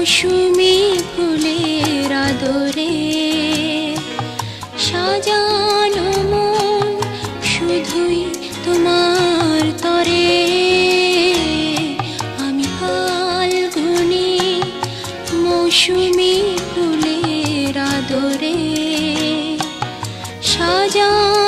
মৌসুমি ফুলের আদরে সাজানো মন শুধুই তোমার তরে। আমি ফাল্গুনি মৌসুমী ফুলের আদরে সাজানো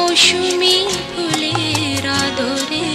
মৌসুমি ফুলের আদরে